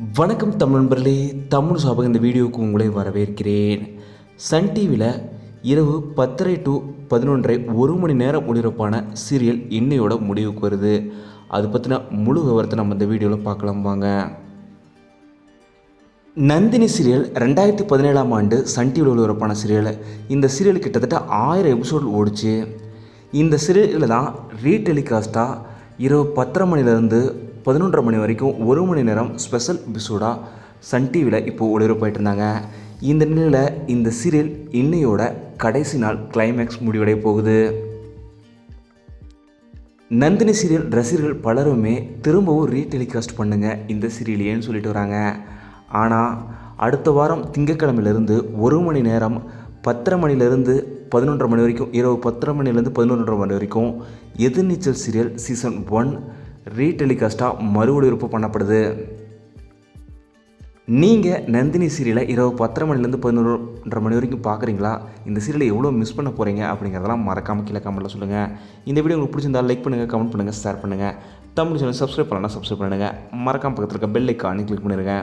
வணக்கம் தமிழ் நண்பர்களே. தமிழ் சாபக இந்த வீடியோவுக்கு உங்களை வரவேற்கிறேன். சன் டிவியில் இரவு பத்தரை டு பதினொன்றரை ஒரு மணி நேரம் ஒளிபரப்பான சீரியல் இன்னையோட முடிவுக்கு வருது. அது பற்றின முழு விவரத்தை நம்ம இந்த வீடியோவில் பார்க்கலாம் வாங்க. நந்தினி சீரியல் ரெண்டாயிரத்தி பதினேழாம் ஆண்டு சன் டிவியில் ஒளிபரப்பான சீரியல். இந்த சீரியல் கிட்டத்தட்ட ஆயிரம் எபிசோட் ஓடிச்சு. இந்த சீரியலில் தான் ரீடெலிகாஸ்ட்டாக இரவு பத்தரை மணிலேருந்து பதினொன்றரை மணி வரைக்கும் ஒரு மணி நேரம் ஸ்பெஷல் எபிசோடாக சன் டிவியில் இப்போது ஒளிபரப்பாயிட்டு இருந்தாங்க இந்த நிலையில் இந்த சீரியல் இன்னையோட கடைசி நாள் கிளைமேக்ஸ் முடிவடைய போகுது. நந்தினி சீரியல் ரசிகர்கள் பலருமே திரும்பவும் ரீடெலிகாஸ்ட் பண்ணுங்க இந்த சீரியலையேன்னு சொல்லிட்டு வராங்க. ஆனால் அடுத்த வாரம் திங்கக்கிழமையிலேருந்து ஒரு மணி நேரம் பத்தரை மணிலேருந்து பதினொன்றரை மணி வரைக்கும் இரவு பத்தரை மணிலேருந்து பதினொன்றரை மணி வரைக்கும் எதிர்நீச்சல் சீரியல் சீசன் ஒன் ரீடெலிகாஸ்ட்டாக மறு ஒளிபரப்பு பண்ணப்படுது. நீங்கள் நந்தினி சீரியலை இரவு பத்தரை மணிலேருந்து பதினொன்றரை மணி வரைக்கும் பார்க்குறீங்களா? இந்த சீரியலை எவ்வளோ மிஸ் பண்ண போகிறீங்க அப்படிங்கிறதெல்லாம் மறக்காமல் கீழே கமெண்ட்டில் சொல்லுங்கள் இந்த வீடியோ உங்களுக்கு பிடிச்சிருந்தா லைக் பண்ணுங்கள் கமெண்ட் பண்ணுங்கள் ஷேர் பண்ணுங்கள் தமிழ் சேனல் சப்ஸ்கிரைப் பண்ணலாம் சப்ஸ்கிரைப் பண்ணுங்கள் மறக்காம பக்கத்தில் இருக்க பெல் ஐக்கானே கிளிக் பண்ணிடுங்க.